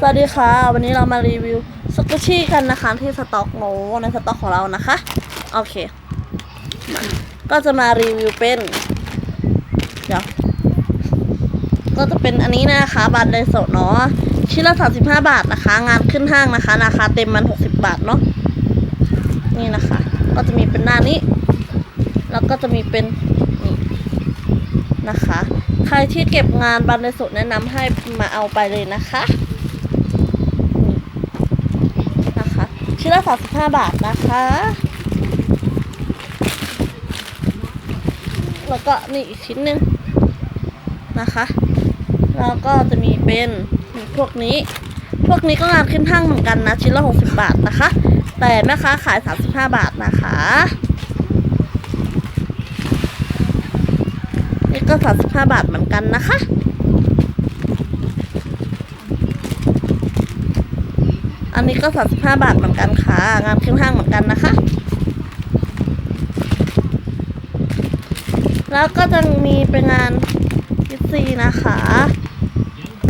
สวัสดีค่ะ วันนี้เรามารีวิวสกุชี่กันนะคะที่สต็อกโนในสต็อกของเรานะคะ โอเค ก็จะมารีวิวเป็น เดี๋ยว ก็จะเป็นอันนี้นะคะบัตรไดโซเนาะชิ้นละ35บห้าบาทนะคะ งานขึ้นห้างนะคะ ราคาเต็มมัน60บาทเนาะนี่นะคะ ก็จะมีเป็นหน้านี้ แล้วก็จะมีเป็นนี่นะคะ ใครที่เก็บงานบันไดโซะแนะนำให้มาเอาไปเลยนะคะนี่นะคะ ชิ้นละ35 บาทนะคะ แล้วก็นี่อีกชิ้นหนึ่งนะคะ แล้วก็จะมีเป็นพวกนี้ พวกนี้ก็งานขึ้นห้างเหมือนกันนะ ชิ้นละ 60 บาทนะคะ แต่แม่ค้าขาย 35 บาทนะคะนี่ก็35 บาทเหมือนกันนะคะ อันนี้ก็35บาทเหมือนกันค่ะ งานขึ้นห้างเหมือนกันนะคะ แล้วก็จะมีเป็นงานยิซีนะคะ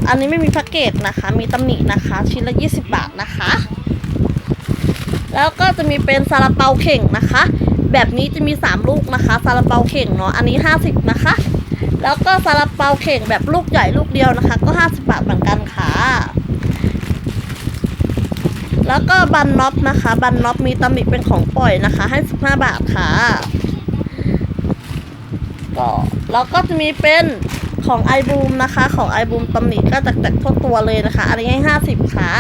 อันนี้ไม่มีแพ็กเกจนะคะ มีตำหนินะคะ ชิ้นละ20บาทนะคะ แล้วก็จะมีเป็นซาลาเปาเข่งนะคะ แบบนี้จะมี3ลูกนะคะ ซาลาเปาเข่งเนาะ อันนี้50นะคะแล้วก็ซาลาเปาเข่งแบบลูกใหญ่ลูกเดียวนะคะ ก็ 50 บาทเหมือนกันค่ะ แล้วก็บันน็อปนะคะ บันน็อปมีตำหนิเป็นของปล่อยนะคะ ให้ 15 บาทค่ะก็แล้วก็จะมีเป็นของไอบูมนะคะ ของไอบูมตำหนิก็จากจากทั่วตัวเลยนะคะ อันนี้ให้ห้าสิบค่ะ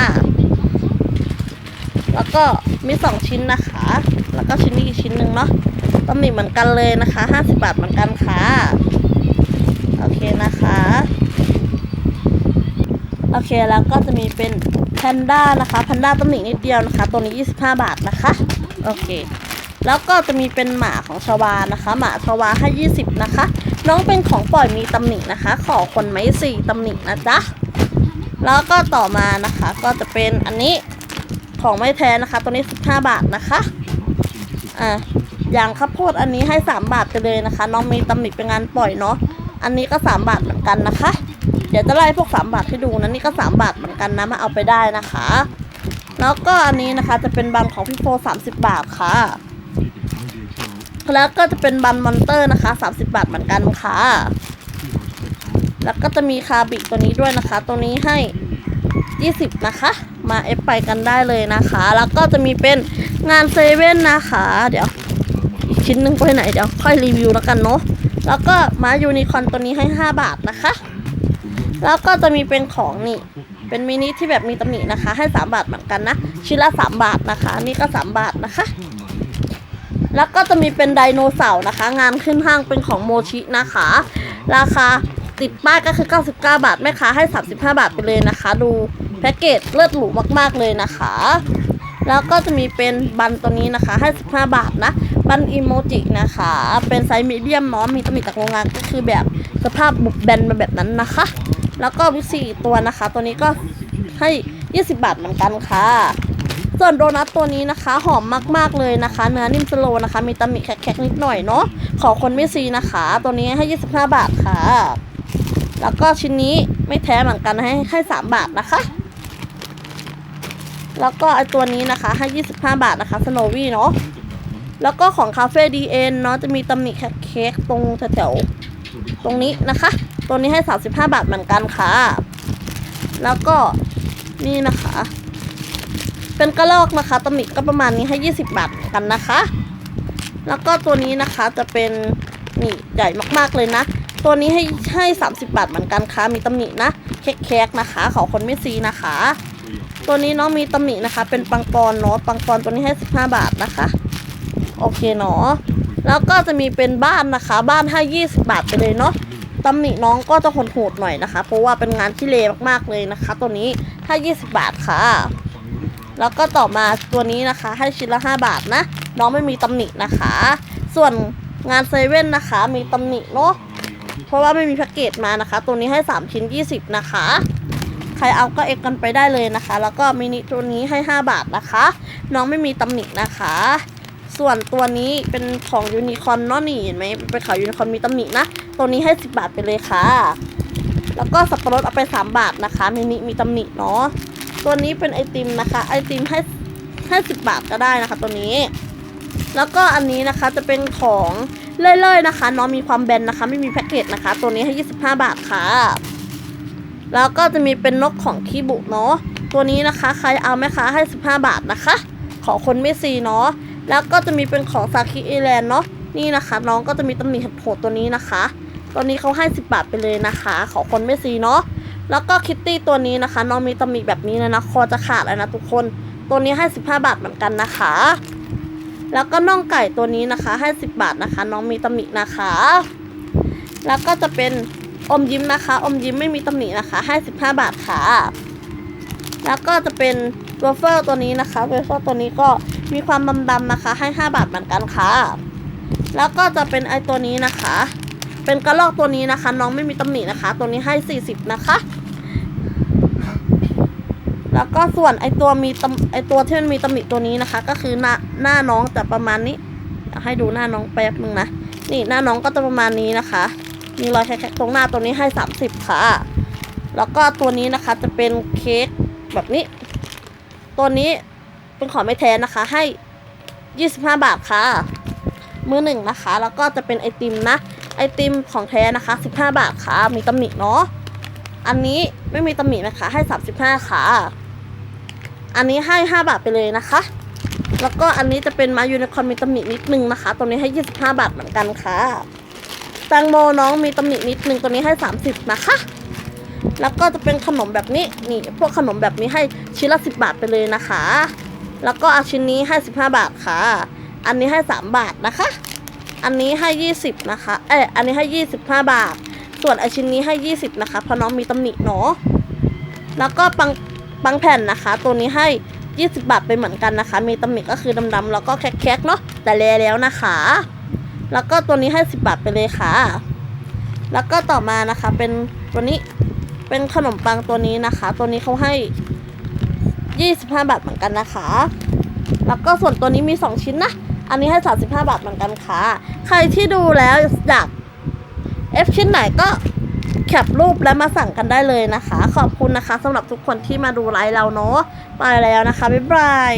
แล้วก็มีสองชิ้นนะคะ แล้วก็ชิ้นนี้อีกชิ้นหนึ่งเนาะตำหนิเหมือนกันเลยนะคะห้าสิบบาทเหมือนกันค่ะ โอเคนะคะ โอเคแล้วก็จะมีเป็นแพนด้านะคะแพนด้าตำหนินิดเดียวนะคะ ตัวนี้ 25 บาทนะคะ โอเค แล้วก็จะมีเป็นหมาของชาวานะคะ หมาชาวาให้20 นะคะ น้องเป็นของปล่อยมีตำหนินะคะ ขอคนไม้สี่ตำหนินะจ๊ะ แล้วก็ต่อมานะคะ ก็จะเป็นอันนี้ของไม่แท้นะคะ ตัวนี้ 15 บาทนะคะ อ่าอย่างข้าวโพดอันนี้ให้ 3 บาทไปเลยนะคะ น้องมีตำหนิเป็นงานปล่อยเนาะ อันนี้ก็ 3 บาทเหมือนกันนะคะ ดี๋ยวจะไล่พวก 3 บาทให้ดูนะนี่ก็ 3 บาทเหมือนกันนะมาเอาไปได้นะคะ แล้วก็อันนี้นะคะจะเป็นบันของพี่โฟ30 บาทค่ะ แล้วก็จะเป็นบันมอนเตอร์นะคะ 30 บาทเหมือนกันค่ะ แล้วก็จะมีคาบิกตัวนี้ด้วยนะคะ ตัวนี้ให้ 20 นะคะ มาเอฟไปกันได้เลยนะคะ แล้วก็จะมีเป็นงานเซเว่นนะคะ เดี๋ยวชิ้นหนึ่งไปไหนเดี๋ยวค่อยรีวิวแล้วกันเนาะแล้วก็มายูนิคอนตัวนี้ให้ 5 บาทนะคะ แล้วก็จะมีเป็นของนี่ เป็นมินิที่แบบมีตำหนินะคะ ให้ 3 บาทเหมือนกันนะ ชิ้นละ 3 บาทนะคะ นี่ก็ 3 บาทนะคะ แล้วก็จะมีเป็นไดโนเสาร์นะคะ งานขึ้นห้างเป็นของโมชินะคะ ราคาติดป้ายก็คือ 99 บาทแม่ค้าให้ 35 บาทไปเลยนะคะ ดูแพ็กเกจเลิศหรูมาก ๆ เลยนะคะ แล้วก็จะมีเป็นบันตัวนี้นะคะ ให้ 15 บาทนะ บันอีโมจินะคะ เป็นไซส์มีเดียมเนาะมีตำหนิจากโรงงานก็คือแบบสภาพบุบแบนมาแบบนั้นนะคะ แล้วก็วิซีตัวนะคะ ตัวนี้ก็ให้ 20 บาทเหมือนกันค่ะ ส่วนโดนัทตัวนี้นะคะ หอมมากๆเลยนะคะ เนื้อนิ่มสโลนะคะ มีตำหนิแข็งๆนิดหน่อยเนาะขอคนไม่ซีนะคะ ตัวนี้ให้ 25 บาทค่ะ แล้วก็ชิ้นนี้ไม่แท้เหมือนกันให้ให้ 3 บาทนะคะแล้วก็ไอตัวนี้นะคะให้ 25 บาทนะคะสโนวี่เนาะ แล้วก็ของคาเฟ่ดีเอ็นเนาะจะมีตำหนิเค้กตรงแถวๆตรงนี้นะคะ ตัวนี้ให้ 35 บาทเหมือนกันค่ะ แล้วก็นี่นะคะ เป็นกระลอกนะคะตมิก็ประมาณนี้ให้ 20 บาทกันนะคะ แล้วก็ตัวนี้นะคะจะเป็นนี่ใหญ่มากๆเลยนะ ตัวนี้ให้ให้ 30 บาทเหมือนกันค่ะ มีตำหนินะเค้กๆนะคะ ขอคนไม่ซีนะคะ ตัวนี้เนาะมีตำหนินะคะ เป็นปังปอนเนาะปังปอนตัวนี้ให้ 15 บาทนะคะ โอเคเนาะแล้วก็จะมีเป็นบ้านนะคะ บ้านให้ 20 บาทไปเลยเนาะ ตำหนิน้องก็จะโหดๆหน่อยนะคะ เพราะว่าเป็นงานที่เลมากๆเลยนะคะ ตัวนี้ถ้า 20 บาทค่ะ แล้วก็ต่อมาตัวนี้นะคะ ให้ชิ้นละ 5 บาทนะ น้องไม่มีตำหนินะคะ ส่วนงานเซเว่นนะคะ มีตำหนิเนาะเพราะว่าไม่มีแพ็กเกจมานะคะ ตัวนี้ให้ 3 ชิ้น 20 นะคะ ใครเอาก็เอฟกันไปได้เลยนะคะ แล้วก็มินิตัวนี้ให้ 5 บาทนะคะ น้องไม่มีตำหนินะคะ ส่วนตัวนี้เป็นของยูนิคอนเนาะนี่เห็นไหมเป็นขาวยูนิคอนมีตำหนินะ ตัวนี้ให้ 10 บาทไปเลยค่ะ แล้วก็สับปะรดเอาไป 3 บาทนะคะมินิมีตำหนิเนาะตัวนี้เป็นไอติมนะคะไอติมให้ให้สิบบาทก็ได้นะคะ ตัวนี้ แล้วก็อันนี้นะคะจะเป็นของเล่อยๆนะคะน้องมีความแบนนะคะ ไม่มีแพ็กเกจนะคะ ตัวนี้ให้ 25 บาทค่ะ แล้วก็จะมีเป็นนกของคีบุเนาะตัวนี้นะคะ ใครเอาไหมคะให้ 15 บาทนะคะ ขอคนไม่ซีเนาะ แล้วก็จะมีเป็นของซาคิเอแลนเนาะนี่นะคะ น้องก็จะมีตำหนิโหดตัวนี้นะคะ ตัวนี้เขาให้ 10 บาทไปเลยนะคะ ขอคนไม่ซีเนาะแล้วก็คิตตี้ตัวนี้นะคะ น้องมีตำหนิแบบนี้เลยนะคอจะขาดแล้วนะทุกคนตัวนี้ให้ 15 บาทเหมือนกันนะคะ แล้วก็น่องไก่ตัวนี้นะคะ ให้ 10 บาทนะคะ น้องมีตำหนินะคะ แล้วก็จะเป็นอมยิ้มนะคะ อมยิ้มไม่มีตำหนินะคะให้15 บาทค่ะ แล้วก็จะเป็นวอฟเฟิลตัวนี้นะคะวอฟเฟิลตัวนี้ก็ มีความดำๆนะคะให้ 5 บาทเหมือนกันค่ะ แล้วก็จะเป็นไอตัวนี้นะคะ เป็นกระรอกตัวนี้นะคะ น้องไม่มีตำหนินะคะ ตัวนี้ให้ 40 นะคะ แล้วก็ส่วนไอตัวมีตไอตัวที่มันมีตำหนิตัวนี้นะคะ ก็คือหน้าหน้าน้องจะประมาณนี้ให้ดูหน้าน้องแป๊บนึงนะนี่หน้าน้องก็จะประมาณนี้นะคะ มีรอยแคะๆตรงหน้าตัวนี้ให้ 30 ค่ะ แล้วก็ตัวนี้นะคะจะเป็นเค้กแบบนี้ ตัวนี้ เป็นของไม่แท้นะคะ ให้ 25 บาทค่ะ มือหนึ่งนะคะ แล้วก็จะเป็นไอติมนะ ไอติมของแท้นะคะ 15 บาทค่ะ มีตำหนิเนาะ อันนี้ไม่มีตำหนินะคะ ให้ 35 ค่ะ อันนี้ให้ 5 บาทไปเลยนะคะ แล้วก็อันนี้จะเป็นมายูนิคอร์นมีตำหนินิดนึงนะคะตัวนี้ให้ 25 บาทเหมือนกันค่ะแตงโมน้องมีตำหนินิดนึงตัวนี้ให้ 30 นะคะ แล้วก็จะเป็นขนมแบบนี้ นี่ พวกขนมแบบนี้ให้ชิ้นละ 10 บาทไปเลยนะคะ แล้วก็อาชิ้นนี้ให้15บาทค่ะ อันนี้ให้3บาทนะคะ อันนี้ให้20นะคะ เอ้ยอันนี้ให้25บาท ส่วนไอชิ้นนี้ให้20นะคะ เพราะน้องมีตำหนิเนาะ แล้วก็ปังปังแผ่นนะคะ ตัวนี้ให้20บาทไปเหมือนกันนะคะ มีตำหนิก็คือดำๆแล้วก็แคกๆเนาะ แต่แลแล้วนะคะ แล้วก็ตัวนี้ให้10บาทไปเลยค่ะ แล้วก็ต่อมานะคะเป็นตัวนี้เป็นขนมปังตัวนี้นะคะ ตัวนี้เขาให้ 25 บาทเหมือนกันนะคะ แล้วก็ส่วนตัวนี้มี 2 ชิ้นนะ อันนี้ให้ 35 บาทเหมือนกันค่ะ ใครที่ดูแล้วอยาก F ชิ้นไหนก็แคปรูปแล้วมาสั่งกันได้เลยนะคะ ขอบคุณนะคะสำหรับทุกคนที่มาดูไลฟ์เราเนาะไปแล้วนะคะ บ๊ายบาย